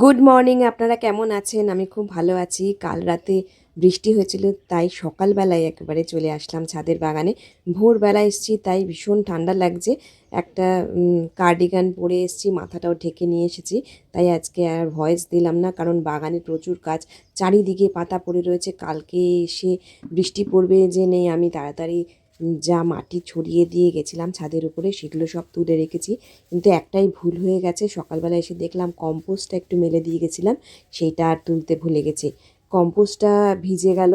Good morning আপনারা কেমন আছেন? আমি খুব ভালো আছি। কাল রাতে বৃষ্টি হয়েছিল, তাই সকালবেলায় একেবারে চলে আসলাম ছাদের বাগানে। ভোরবেলা এসেছি, তাই ভীষণ ঠান্ডা লাগছে। একটা কার্ডিগান পরে এসেছি, মাথাটাও ঢেকে নিয়ে এসেছি। তাই আজকে আর ভয়েস দিলাম না, কারণ বাগানে প্রচুর কাজ চারিদিকে পাতা পড়ে রয়েছে। কালকে এসে বৃষ্টি পড়বে যে নেই আমি তাড়াতাড়ি যা মাটি ছড়িয়ে দিয়ে গেছিলাম ছাদের উপরে, সেগুলো সব তুলে রেখেছি। কিন্তু একটাই ভুল হয়ে গেছে। সকালবেলা এসে দেখলাম কম্পোস্টটা একটু মেলে দিয়ে গেছিলাম, সেইটা আর তুলতে ভুলে গেছি। কম্পোস্টটা ভিজে গেল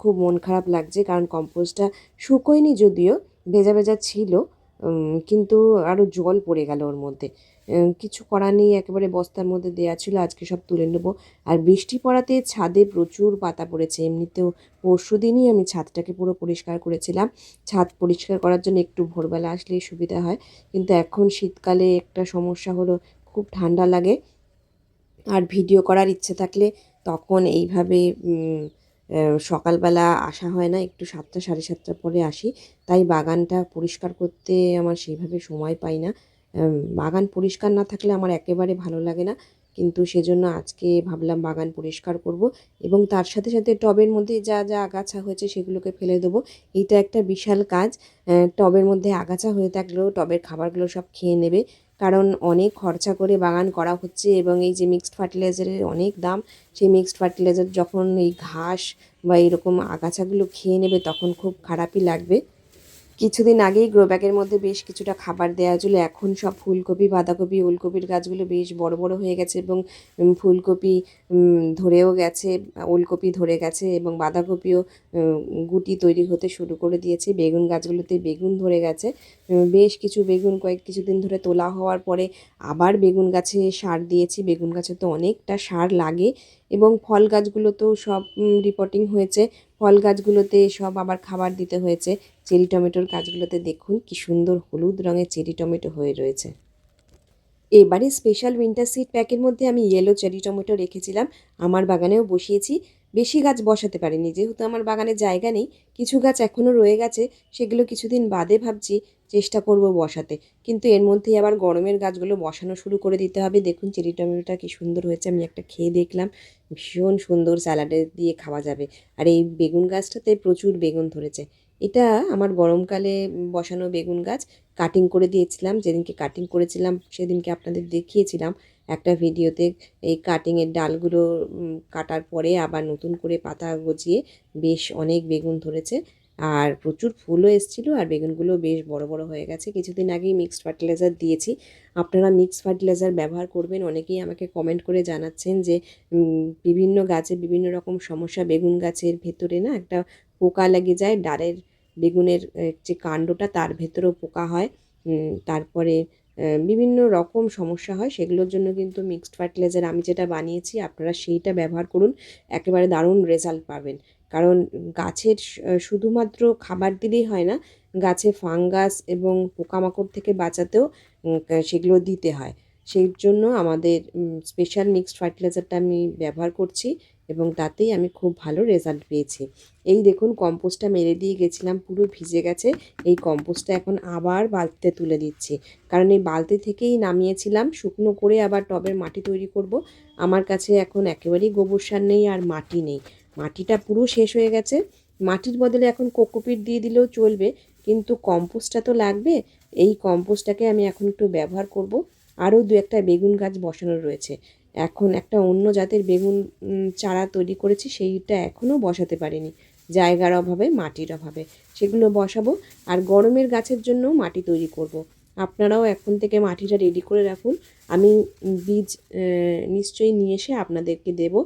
খুব মন খারাপ লাগছে, কারণ কম্পোস্টটা শুকোয়নি যদিও, ভেজা ভেজা ছিল। কিন্তু আরও জল পড়ে গেল ওর মধ্যে। কিছু করার নেই, একেবারে বস্তার মধ্যে দেওয়া ছিল, আজকে সব তুলে নেব। আর বৃষ্টি পড়াতে ছাদে প্রচুর পাতা পড়েছে, এমনিতেও পরশু দিনই আমি ছাদটাকে পুরো পরিষ্কার করেছিলাম। ছাদ পরিষ্কার করার জন্য একটু ভোরবেলা আসলেই সুবিধা হয়, কিন্তু এখন শীতকালে একটা সমস্যা হলো, খুব ঠান্ডা লাগে। আর ভিডিও করার ইচ্ছে থাকলে তখন এইভাবে সকালবেলা আসা হয় না, একটু সাতটা, সাড়ে সাতটার পরে আসি। তাই বাগানটা পরিষ্কার করতে আমার সেইভাবে সময় পাই না। বাগান পরিষ্কার না থাকলে আমার একেবারে ভালো লাগে না। কিন্তু সেজন্য আজকে ভাবলাম বাগান পরিষ্কার করব এবং তার সাথে সাথে টবের মধ্যে যা যা আগাছা হয়েছে সেগুলোকে ফেলে দেবো। এইটা একটা বিশাল কাজ। টবের মধ্যে আগাছা হয়ে থাকলেও টবের খাবারগুলো সব খেয়ে নেবে। কারণ অনেক খরচা করে বাগান করা হচ্ছে এবং এই যে মিক্সড ফার্টিলাইজারের অনেক দাম, সেই মিক্সড ফার্টিলাইজার যখন এই ঘাস বা এরকম আগাছাগুলো খেয়ে নেবে তখন খুব খারাপই লাগবে। কিছুদিন আগেই গ্রো ব্যাগের মধ্যে বেশ কিছুটা খাবার দেওয়া ছিল। এখন সব ফুলকপি, বাঁধাকপি ওলকপির গাছগুলো বেশ বড় বড় হয়ে গেছে এবং ফুলকপি ধরেও গেছে ওলকপি ধরে গেছে এবং বাঁধাকপিও গুটি তৈরি হতে শুরু করে দিয়েছে। বেগুন গাছগুলোতে বেগুন ধরে গেছে। বেশ কিছু বেগুন কয়েক কিছুদিন ধরে তোলা হওয়ার পরে আবার বেগুন গাছে সার দিয়েছি। বেগুন গাছে তো অনেকটা সার লাগে এবং ফল গাছগুলোতেও সব রিপোর্টিং হয়েছে। ফল গাছগুলোতে সব আবার খাবার দিতে হয়েছে। চেরি টমেটোর গাছগুলোতে দেখুন কি সুন্দর হলুদ রঙের চেরি টমেটো হয়ে রয়েছে। এবারে স্পেশাল উইন্টার সিড প্যাকের মধ্যে আমি ইয়েলো চেরি টমেটো রেখেছিলাম। আমার বাগানেও বসিয়েছি। বেশি গাছ বসাতে পারিনি। যেহেতু আমার বাগানে জায়গা নেই, কিছু গাছ এখনও রয়ে গেছে, সেগুলো কিছুদিন বাদে ভাবছি চেষ্টা করব বসাতে। কিন্তু এর মধ্যেই আবার গরমের গাছগুলো বসানো শুরু করে দিতে হবে। দেখুন চেরি টমেটোটা কি সুন্দর হয়েছে, আমি একটা খেয়ে দেখলাম। ভীষণ সুন্দর স্যালাডে দিয়ে খাওয়া যাবে। আর এই বেগুন গাছটাতে প্রচুর বেগুন ধরেছে। এটা আমার গরমকালে বসানো বেগুন গাছ কাটিং করে দিয়েছিলাম। যেদিনকে কাটিং করেছিলাম, সেদিনকে আপনাদের দেখিয়েছিলাম একটা ভিডিওতে। এই কাটিংয়ের ডালগুলো কাটার পরে আবার নতুন করে পাতা গজিয়ে বেশ অনেক বেগুন ধরেছে। আর প্রচুর ফুলও এসেছিল আর বেগুনগুলো বেশ বড় বড় হয়ে গেছে। কিছুদিন আগেই মিক্সড ফার্টিলাইজার দিয়েছি। আপনারা মিক্সড ফার্টিলাইজার ব্যবহার করবেন। অনেকেই আমাকে কমেন্ট করে জানাচ্ছেন যে বিভিন্ন গাছে বিভিন্ন রকম সমস্যা। বেগুন গাছের ভেতরে না একটা পোকা লেগে যায়। ডালের বেগুনের যে কাণ্ডটা তার ভেতরেও পোকা হয়। তারপরে বিভিন্ন রকম সমস্যা হয়। সেগুলোর জন্য কিন্তু মিক্সড ফার্টিলাইজার আমি যেটা বানিয়েছি, আপনারা সেইটা ব্যবহার করুন। একেবারে দারুণ রেজাল্ট পাবেন। কারণ গাছের শুধুমাত্র খাবার দিলেই হয় না, গাছে ফাঙ্গাস এবং পোকামাকড় থেকে বাঁচাতেও সেগুলো দিতে হয়। সেই জন্য আমাদের স্পেশাল মিক্সড ফার্টিলাইজারটা আমি ব্যবহার করছি এবং তাতেই আমি খুব ভালো রেজাল্ট পেয়েছি। এই দেখুন, কম্পোস্টটা মেরে দিয়ে গেছিলাম, পুরো ভিজে গেছে। এই কম্পোস্টটা এখন আবার বালতিতে তুলে দিচ্ছি। কারণ এই বালতি থেকেই নামিয়েছিলাম, শুকনো করে আবার টবের মাটি তৈরি করব। আমার কাছে এখন একেবারেই গোবর সার নেই আর মাটি নেই। মাটিটা পুরো শেষ হয়ে গেছে। মাটির বদলে এখন কোকোপিট দিয়ে দিলেও চলবে, কিন্তু কম্পোস্টটা তো লাগবে। এই কম্পোস্টটাকে আমি এখন একটু ব্যবহার করব। আরও দু একটা বেগুন গাছ বসানো রয়েছে। এখন একটা অন্য জাতের বেগুন চারা তৈরি করেছি, সেইটা এখনও বসাতে পারিনি। জায়গার অভাবে, মাটির অভাবে। সেগুলো বসাবো আর গরমের গাছের জন্য মাটি তৈরি করব। আপনারাও এখন থেকে মাটিটা রেডি করে রাখুন। আমি বীজ নিশ্চয়ই নিয়ে এসে আপনাদেরকে দেবো।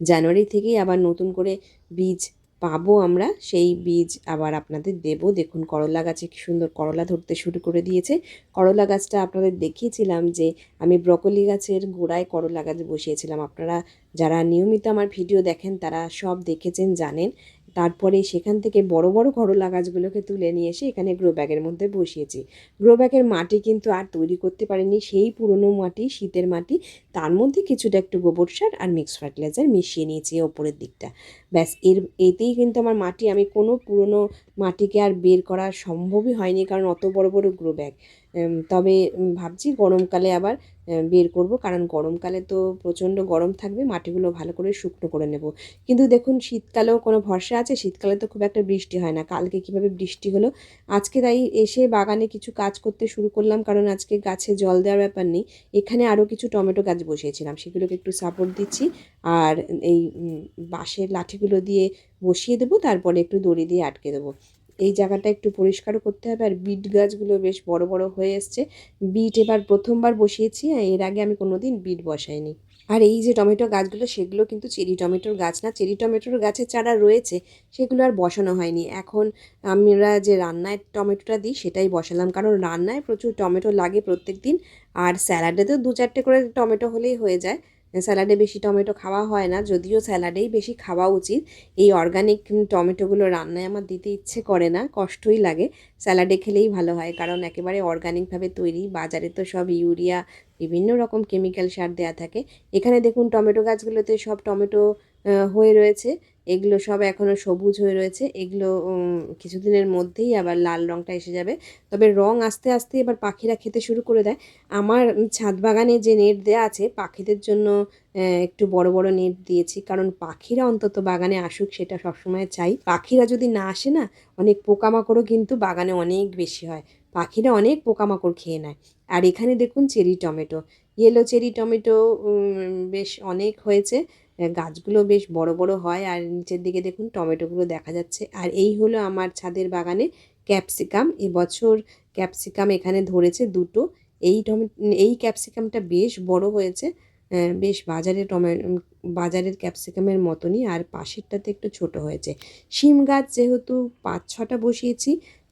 জানুয়ারি থেকেই আবার নতুন করে বীজ পাবো আমরা। সেই বীজ আবার আপনাদের দেব। দেখুন, করলা গাছে কি সুন্দর করলা ধরতে শুরু করে দিয়েছে। করলা গাছটা আপনাদের দেখিয়েছিলাম যে আমি ব্রকলি গাছের গোড়ায় করলা গাছ বসিয়েছিলাম। আপনারা যারা নিয়মিত আমার ভিডিও দেখেন, তারা সব দেখেছেন, জানেন। তারপরে সেখান থেকে বড় বড় করলা গাছগুলোকে তুলে নিয়ে এসে এখানে গ্রো ব্যাগের মধ্যে বসিয়েছি। গ্রো ব্যাগের মাটি কিন্তু আর তৈরি করতে পারিনি। সেই পুরনো মাটি, শীতের মাটি, তার মধ্যে কিছুটা একটু গোবর সার আর মিক্স ফার্টিলাইজার মিশিয়ে নিয়েছি ওপরের দিকটা। ব্যাস, এর, এতেই কিন্তু আমার মাটি, আমি কোনো পুরনো মাটিকে আর বের করা সম্ভবই হয়নি কারণ অত বড় বড় গ্রো ব্যাগ তবে ভাবছি গরমকালে আবার বের করব। কারণ গরমকালে তো প্রচণ্ড গরম থাকবে, মাটিগুলো ভালো করে শুকনো করে নেব। কিন্তু দেখুন, শীতকালেও কোনো ভরসা আছে? শীতকালে তো খুব একটা বৃষ্টি হয় না। কালকে কীভাবে বৃষ্টি হলো? আজকে তাই এসে বাগানে কিছু কাজ করতে শুরু করলাম। কারণ আজকে গাছে জল দেওয়ার ব্যাপার নেই। এখানে আরও কিছু টমেটো গাছ বসিয়েছিলাম। সেগুলোকে একটু সাপোর্ট দিচ্ছি। আর এই বাঁশের লাঠিগুলো দিয়ে বসিয়ে দেবো। তারপরে একটু দড়ি দিয়ে আটকে দেবো। এই জায়গাটা একটু পরিষ্কারও করতে হবে। আর বিট গাছগুলো বেশ বড় বড় হয়ে এসছে। বিট এবার প্রথমবার বসিয়েছি এর আগে আমি কোনো দিন বিট বসাইনি। আর এই যে টমেটো গাছগুলো, সেগুলো কিন্তু চেরি টমেটোর গাছ না। চেরি টমেটোর গাছের চারা রয়েছে, সেগুলো আর বসানো হয়নি। এখন আমরা যে রান্নায় টমেটোটা দিই, সেটাই বসালাম। কারণ রান্নায় প্রচুর টমেটো লাগে প্রত্যেক দিন আর স্যালাডে তো দু চারটে করে টমেটো হলেই হয়ে যায়। স্যালাডে বেশি টমেটো খাওয়া হয় না, যদিও স্যালাডেই বেশি খাওয়া উচিত। এই অর্গানিক টমেটোগুলো রান্নায় আমার দিতে ইচ্ছে করে না, কষ্টই লাগে। স্যালাডে খেলেই ভালো হয়, কারণ একেবারে অর্গানিকভাবে তৈরি, বাজারে তো সব ইউরিয়া, বিভিন্ন রকম কেমিক্যাল সার দেওয়া থাকে। এখানে দেখুন টমেটো গাছগুলোতে সব টমেটো হয়ে রয়েছে। এগুলো সব এখনও সবুজ হয়ে রয়েছে। এগুলো কিছুদিনের মধ্যেই আবার লাল রঙটা এসে যাবে। তবে রং আস্তে আস্তে এবার পাখিরা খেতে শুরু করে দেয়। আমার ছাদ বাগানে যে নেট দেওয়া আছে, পাখিদের জন্য একটু বড় বড় নেট দিয়েছি। কারণ পাখিরা অন্তত বাগানে আসুক, সেটা সবসময় চাই। পাখিরা যদি না আসে না, অনেক পোকামাকড়ও কিন্তু বাগানে অনেক বেশি হয়। পাখিরা অনেক পোকামাকড় খেয়ে নেয়। আর এখানে দেখুন cherry tomato. Yellow cherry tomato বেশ অনেক হয়েছে। গাছগুলো বেশ বড় বড় হয় আর নিচের দিকে দেখুন টমেটোগুলো দেখা যাচ্ছে। আর এই হলো আমার ছাদের বাগানে ক্যাপসিকাম। এবছর ক্যাপসিকাম এখানে ধরেছে দুটো। এই টমে, এই ক্যাপসিকামটা বেশ বড় হয়েছে। বেশ বাজারে টমে বাজারের ক্যাপসিকামের মতনই। আর পাশেরটাতে একটু ছোট হয়েছে। শিম গাছ যেহেতু পাঁচ ছটা বসিয়েছি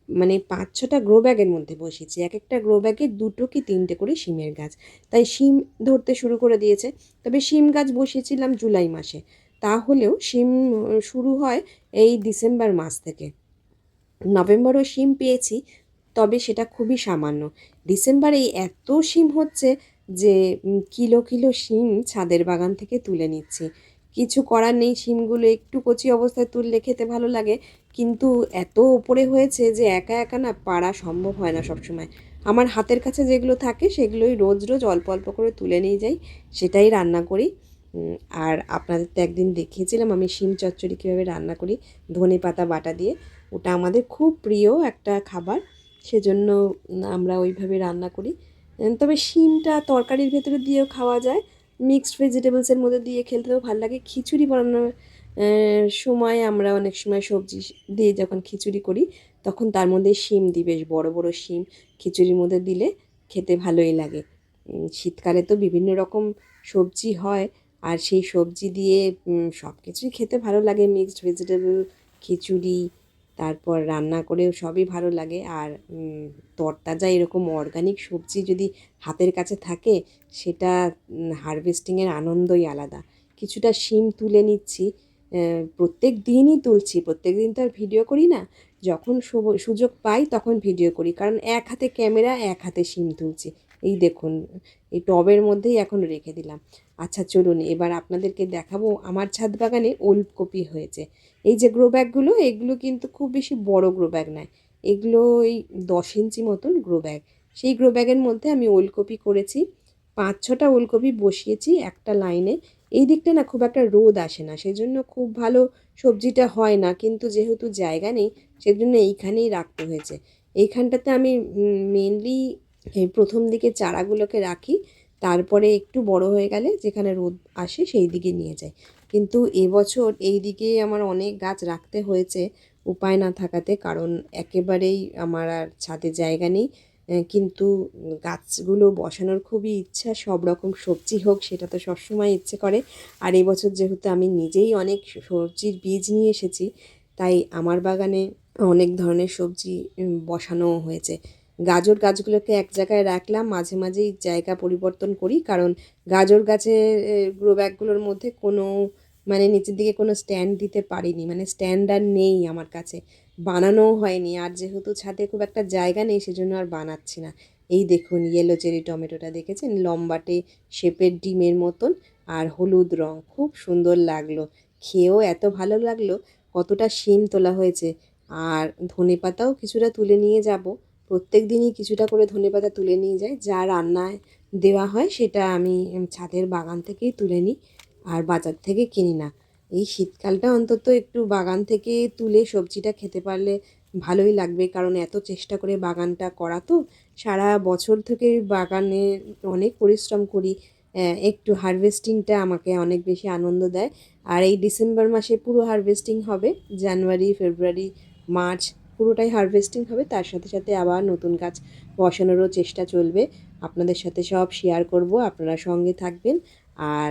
মানে পাঁচ ছটা গ্রো ব্যাগের মধ্যে বসিয়েছি। এক একটা গ্রো ব্যাগে দুটো কি তিনটে করে শিমের গাছ। তাই শিম ধরতে শুরু করে দিয়েছে। তবে শিম গাছ বসিয়েছিলাম জুলাই মাসে। তাহলেও শিম শুরু হয় এই ডিসেম্বর মাস থেকে। নভেম্বরও শিম পেয়েছি, তবে সেটা খুবই সামান্য। ডিসেম্বরে এত শিম হচ্ছে যে কিলো কিলো শিম ছাদের বাগান থেকে তুলে নিচ্ছি। কিছু করার নেই, শিমগুলো একটু কচি অবস্থায় তুললে খেতে ভালো লাগে। কিন্তু এত ওপরে হয়েছে যে একা একা না পারা সম্ভব হয় না সবসময়। আমার হাতের কাছে যেগুলো থাকে সেগুলোই রোজ রোজ অল্প অল্প করে তুলে নিয়ে যাই, সেটাই রান্না করি। আর আপনাদের তো একদিন দেখিয়েছিলাম আমি শিম চচ্চড়ি কীভাবে রান্না করি, ধনে পাতা বাটা দিয়ে। ওটা আমাদের খুব প্রিয় একটা খাবার, সেজন্য আমরা ওইভাবে রান্না করি। তবে শিমটা তরকারির ভেতরে দিয়েও খাওয়া যায় মিক্সড ভেজিটেবলসের মধ্যে দিয়ে খেলতেও ভালো লাগে। খিচুড়ি বানানোর সময় আমরা অনেক সময় সবজি দিয়ে যখন খিচুড়ি করি, তখন তার মধ্যে শিম দিই বেশ বড় বড় শিম খিচুড়ির মধ্যে দিলে খেতে ভালোই লাগে। শীতকালে তো বিভিন্ন রকম সবজি হয় আর সেই সবজি দিয়ে সব কিছুই খেতে ভালো লাগে। মিক্সড ভেজিটেবল খিচুড়ি তারপর রান্না করেও সবই ভালো লাগে। আর তরতাজা এরকম অর্গানিক সবজি যদি হাতের কাছে থাকে, সেটা হারভেস্টিংয়ের আনন্দই আলাদা। কিছুটা শিম তুলে নিচ্ছি প্রত্যেক দিনই তুলছি, প্রত্যেক দিন তো আর ভিডিও করি না। যখন সুযোগ পাই তখন ভিডিও করি। কারণ এক হাতে ক্যামেরা এক হাতে শিম তুলছি। এই দেখুন, এই টবের মধ্যেই এখন রেখে দিলাম। আচ্ছা চলুন, এবার আপনাদেরকে দেখাবো আমার ছাদ বাগানে ওলকপি হয়েছে। এই যে গ্রো ব্যাগগুলো এগুলো কিন্তু খুব বেশি বড় গ্রো ব্যাগ নয়। এগুলো ওই দশ ইঞ্চি মতন গ্রো ব্যাগ সেই গ্রো ব্যাগের মধ্যে আমি ওলকপি করেছি। পাঁচ ছটা ওলকপি বসিয়েছি একটা লাইনে এই দিকটা না খুব একটা রোদ আসে না, সেজন্য খুব ভালো সবজিটা হয় না, কিন্তু যেহেতু জায়গা নেই, সেজন্য এইখানেই রাখতে হয়েছে। এইখানটাতে আমি মেনলি এই প্রথম দিকে চারাগুলোকে রাখি তারপরে একটু বড় হয়ে গেলে যেখানে রোদ আসে সেই দিকে নিয়ে যাই। কিন্তু এবছর এই দিকে আমার অনেক গাছ রাখতে হয়েছে উপায় না থাকাতে কারণ একেবারেই আমার আর ছাদে জায়গা নেই। কিন্তু গাছগুলো বসানোর খুবই ইচ্ছা সব রকম সবজি হোক সেটা তো সবসময় ইচ্ছে করে। আর এবছর যেহেতু আমি নিজেই অনেক সবজির বীজ নিয়ে এসেছি তাই আমার বাগানে অনেক ধরনের সবজি উম, বসানোও হয়েছে। গাজর গাছগুলোকে এক জায়গায় রাখলাম, মাঝে মাঝেই জায়গা পরিবর্তন করি, কারণ গাজর গাছের গ্রো ব্যাগগুলোর মধ্যে কোনো মানে নিচের দিকে কোনো স্ট্যান্ড দিতে পারিনি মানে স্ট্যান্ড আর নেই আমার কাছে। বানানোও হয়নি, আর যেহেতু ছাদে খুব একটা জায়গা নেই, সেজন্য আর বানাচ্ছি না। এই দেখুন ইয়েলো চেরি টমেটোটা দেখেছেন? লম্বাটে শেপের ডিমের মতন, আর হলুদ রং, খুব সুন্দর লাগল। খেয়েও এত ভালো লাগল, কতটা শিম তোলা হয়েছে। আর ধনে পাতাও কিছুটা তুলে নিয়ে যাব। প্রত্যেক দিনই কিছুটা করে ধনেপাতা তুলে নিয়ে যাই। যা রান্নায় দেওয়া হয় সেটা আমি ছাদের বাগান থেকেই তুলে নিই আর বাজার থেকে কিনি না। এই শীতকালটা অন্তত একটু বাগান থেকে তুলে সবজিটা খেতে পারলে ভালোই লাগবে। কারণ এত চেষ্টা করে বাগানটা করা তো, সারা বছর থেকে বাগানে অনেক পরিশ্রম করি। একটু হারভেস্টিংটা আমাকে অনেক বেশি আনন্দ দেয়। আর এই ডিসেম্বর মাসে পুরো হারভেস্টিং হবে, জানুয়ারি, ফেব্রুয়ারি, মার্চ পুরোটাই হারভেস্টিং হবে, তার সাথে সাথে আবার নতুন গাছ বসানোরও চেষ্টা চলবে। আপনাদের সাথে সব শেয়ার করব, আপনারা সঙ্গে থাকবেন। আর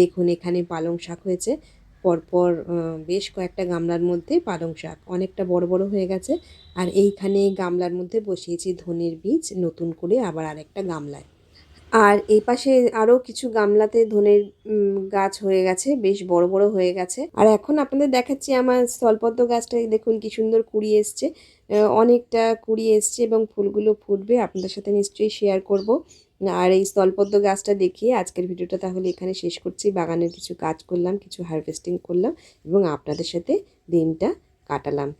দেখুন এখানে পালং শাক হয়েছে। পরপর বেশ কয়েকটা গামলার মধ্যে পালং শাক অনেকটা বড় বড় হয়ে গেছে। আর এইখানে গামলার মধ্যে বসিয়েছি ধনের বীজ, নতুন করে আবার আরেকটা গামলায়। আর এই পাশে আরও কিছু গামলাতে ধনের গাছ হয়ে গেছে, বেশ বড় বড় হয়ে গেছে। আর এখন আপনাদের দেখাচ্ছি আমার স্থলপদ্ম গাছটা দেখুন কি সুন্দর কুড়ি এসছে। অনেকটা কুড়ি এসছে এবং ফুলগুলো ফুটবে, আপনাদের সাথে নিশ্চয়ই শেয়ার করব। আর এই স্থলপদ্ম গাছটা দেখিয়ে আজকের ভিডিওটা তাহলে এখানে শেষ করছি। বাগানের কিছু কাজ করলাম, কিছু হারভেস্টিং করলাম এবং আপনাদের সাথে দিনটা কাটালাম।